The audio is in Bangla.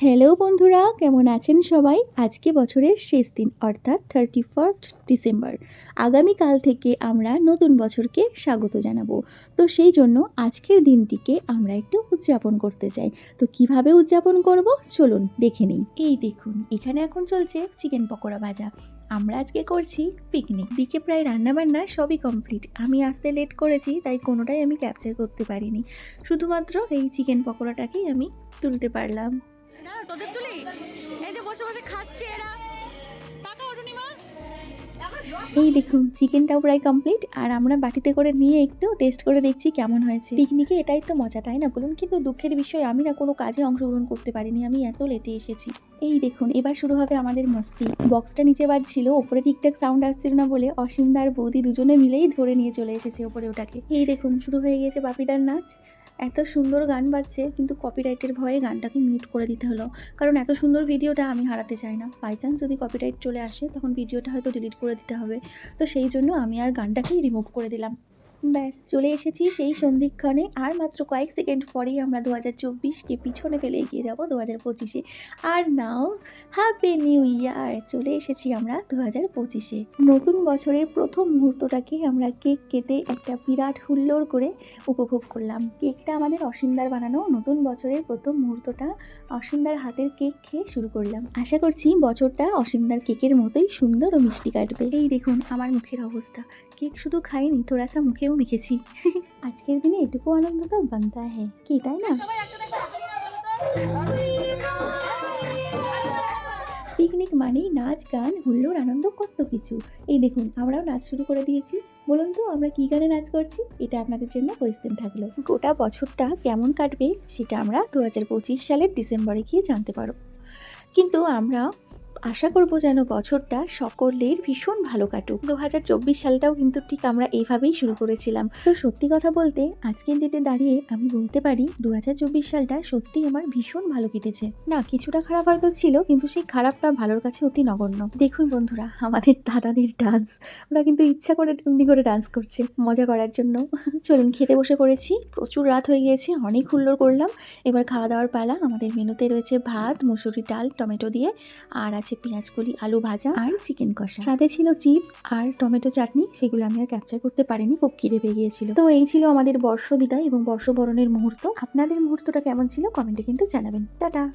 হ্যালো বন্ধুরা, কেমন আছেন সবাই? আজকে বছরের শেষ দিন, অর্থাৎ থার্টি ফার্স্ট ডিসেম্বর আগামীকাল থেকে আমরা নতুন বছরকে স্বাগত জানাব। তো সেই জন্য আজকের দিনটিকে আমরা একটু উদযাপন করতে চাই। তো কীভাবে উদযাপন করব? চলুন দেখে নিই। এই দেখুন, এখানে এখন চলছে চিকেন পকোড়া ভাজা। আমরা আজকে করছি পিকনিক দিকে প্রায় রান্নাবান্না সবই কমপ্লিট আমি আসতে লেট করেছি, তাই কোনোটাই আমি ক্যাপচার করতে পারিনি। শুধুমাত্র এই চিকেন পকোড়াটাকেই আমি তুলতে পারলাম। না, তোদের তুলি? এই যে বসে বসে খাচ্ছে এরা। এই দেখুন চিকেনটাও প্রায় কমপ্লিট আর আমরা বাটিতে করে নিয়ে একটু টেস্ট করে দেখছি কেমন হয়েছে। পিকনিকে এটাই তো মজা তাই না বলুন? কিন্তু দুঃখের বিষয় আমি না কোনো কাজে অংশগ্রহণ করতে পারিনি আমি এত লেটে এসেছি। এই দেখুন এবার শুরু হবে আমাদের মস্তি। বক্সটা নিচে বাজছিল ওপরে ঠিকঠাক সাউন্ড আসছিল না বলে অসীমদার বৌদি দুজনে মিলেই ধরে নিয়ে চলে এসেছে ওপরে ওটাকে। এই দেখুন শুরু হয়ে গিয়েছে বাপিদার নাচ। এত সুন্দর গান বাজছে, কিন্তু কপিরাইটের ভয়ে গানটাকে মিউট করে দিতে হলো। কারণ এত সুন্দর ভিডিওটা আমি হারাতে চাই না। বাই চান্স যদি কপিরাইট চলে আসে, তখন ভিডিওটা হয়তো ডিলিট করে দিতে হবে। তো সেই জন্য আমি আর গানটাকেই রিমুভ করে দিলাম। ব্যাস, চলে এসেছি সেই সন্ধিক্ষণে। আর মাত্র কয়েক সেকেন্ড পরেই আমরা দু হাজার চব্বিশকে পিছনে ফেলে এগিয়ে যাব দু হাজার পঁচিশে। আর নাও হ্যাপি নিউ ইয়ার চলে এসেছি আমরা দু হাজার পঁচিশে। নতুন বছরের প্রথম মুহূর্তটাকে আমরা কেক কেটে একটা বিরাট হুল্লোড় করে উপভোগ করলাম। কেকটা আমাদের অসিন্দার বানানো নতুন বছরের প্রথম মুহূর্তটা অসিন্দার হাতের কেক খেয়ে শুরু করলাম। আশা করছি বছরটা অসীমদার কেকের মতোই সুন্দর ও মিষ্টি কাটবে। এই দেখুন আমার মুখের অবস্থা। কেক শুধু খাইনি, থোড়াসা মুখেও মেখেছি আজকের দিনে এটুকু আনন্দ তো বানতা হ্যাঁ কি তাই না? পিকনিক মানেই নাচ গান হুল্লোড় আনন্দ কত কিছু। এই দেখুন আমরাও নাচ শুরু করে দিয়েছি। বলুন তো আমরা কী গানে নাচ করছি? এটা আপনাদের জন্য কোয়েশ্চেন থাকল। গোটা বছরটা কেমন কাটবে সেটা আমরা দু হাজার পঁচিশ সালের ডিসেম্বরে গিয়ে জানতে পারব। কিন্তু আমরা আশা করব যেন বছরটা সকলের ভীষণ ভালো কাটুক। দু হাজার চব্বিশ সালটাও কিন্তু ঠিক আমরা এইভাবেই শুরু করেছিলাম। তো সত্যি কথা বলতে, আজকের ডেটে দাঁড়িয়ে আমি বলতে পারি দু হাজার চব্বিশ সালটা সত্যি আমার ভীষণ ভালো কেটেছে। না, কিছুটা খারাপ হয়তো ছিল, কিন্তু সেই খারাপটা ভালোর কাছে অতি নগণ্য। দেখুন বন্ধুরা, আমাদের দাদাদের ডান্স ওরা কিন্তু ইচ্ছা করে এমনি করে ডান্স করছে, মজা করার জন্য। চলুন, খেতে বসে পড়েছি। প্রচুর রাত হয়ে গিয়েছে, অনেক হুল্লোড় করলাম। এবার খাওয়া দাওয়ার পালা, আমাদের মেনুতে রয়েছে ভাত, মুসুরি ডাল, টমেটো দিয়ে, আর আছে পেঁয়াজ কলি আলু ভাজা আর চিকেন কষা। সাথে ছিল চিপস আর টমেটো চাটনি সেগুলো আমি আর ক্যাপচার করতে পারিনি খুব খিদে পেয়ে গিয়েছিল। তো এই ছিল আমাদের বর্ষ বিদায় এবং বর্ষবরণের মুহূর্ত। আপনাদের মুহূর্তটা কেমন ছিল? কমেন্টে কিন্তু জানাবেন। টাটা!